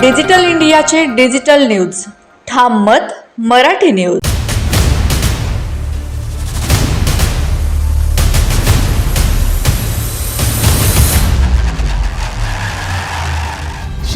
Digital इंडियाचे digital news. ठाम मत मराठी न्यूज.